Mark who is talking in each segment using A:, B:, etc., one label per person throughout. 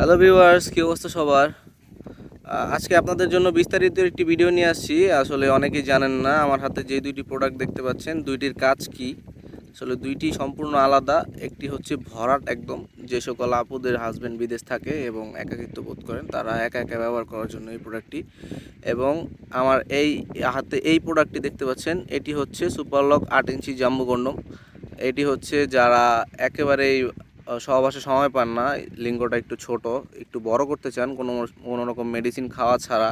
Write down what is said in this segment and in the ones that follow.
A: Hello viewers কী অবস্থা সবার? আজকে আপনাদের জন্য বিস্তারিত একটি ভিডিও নিয়ে আসছি। আসলে অনেকেই জানেন না, আমার হাতে যে দুইটি প্রোডাক্ট দেখতে পাচ্ছেন, দুইটির কাজ কি? আসলে দুইটি সম্পূর্ণ আলাদা, একটি হচ্ছে ভরাট একদম, যে সকল আপুদের হাজব্যান্ড বিদেশ থাকে এবং একাকিত্ব বোধ করেন, তারা একা একা ব্যবহার করার জন্য এই প্রোডাক্টটি এবং আমার এই হাতে এই প্রোডাক্টটি দেখতে পাচ্ছেন, এটি হচ্ছে সুপারলক আট ইঞ্চি জাম্বু কন্ডম এটি হচ্ছে যারা একেবারেই সহবাসে সময় পান না, লিঙ্গটা একটু ছোট, একটু বড় করতে চান, কোনো কোনো রকম মেডিসিন খাওয়া ছাড়া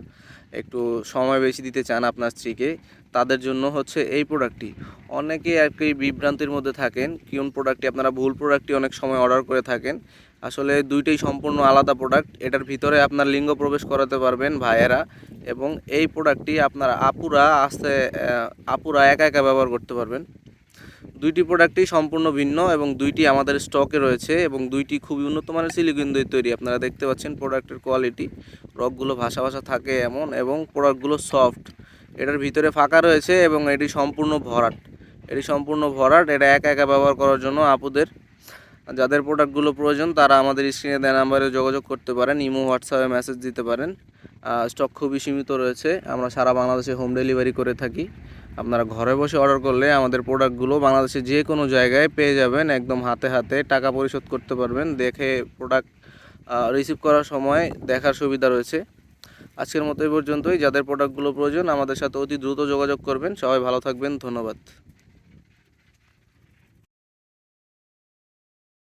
A: একটু সময় বেশি দিতে চান আপনার স্ত্রীকে, তাদের জন্য হচ্ছে এই প্রোডাক্টটি অনেকে আর কি বিভ্রান্তির মধ্যে থাকেন, কোন প্রোডাক্টটি আপনারা ভুল প্রোডাক্টটি অনেক সময় অর্ডার করে থাকেন। আসলে দুইটাই সম্পূর্ণ আলাদা প্রোডাক্ট এটার ভিতরে আপনার লিঙ্গ প্রবেশ করাতে পারবেন ভাইয়েরা এবং এই প্রোডাক্টটি আপনার আপুরা আস্তে আপুরা একা একা ব্যবহার করতে পারবেন। দুইটি প্রোডাক্টই সম্পূর্ণ ভিন্ন এবং দুইটি আমাদের স্টকে রয়েছে এবং দুইটি খুবই উন্নত মানের সিলিকন দিয়ে তৈরি। আপনারা দেখতে পাচ্ছেন প্রোডাক্টের কোয়ালিটি। রকগুলো ভাসা ভাসা থাকে এমন এবং প্রোডাক্টগুলো সফট। এটার ভিতরে ফাঁকা রয়েছে এবং এটি সম্পূর্ণ ভরাট। এটি সম্পূর্ণ ভরাট, এটা একা একা ব্যবহার করার জন্য আপুদের। যাদের প্রোডাক্টগুলো প্রয়োজন, তারা আমাদের স্ক্রিনে দেওয়া নাম্বারে যোগাযোগ করতে পারেন, ইমো, হোয়াটসঅ্যাপে মেসেজ দিতে পারেন। স্টক খুবই সীমিত রয়েছে। আমরা সারা বাংলাদেশে হোম ডেলিভারি করে থাকি। আপনারা ঘরে বসে অর্ডার করলে আমাদের প্রোডাক্টগুলো বাংলাদেশে যে কোনো জায়গায় পেয়ে যাবেন। একদম হাতে হাতে টাকা পরিশোধ করতে পারবেন। দেখে প্রোডাক্ট রিসিভ করার সময় দেখার সুবিধা রয়েছে। আজকের মতো এই পর্যন্তই। যাদের প্রোডাক্টগুলো প্রয়োজন আমাদের সাথে অতি দ্রুত যোগাযোগ করবেন। সবাই ভালো থাকবেন। ধন্যবাদ।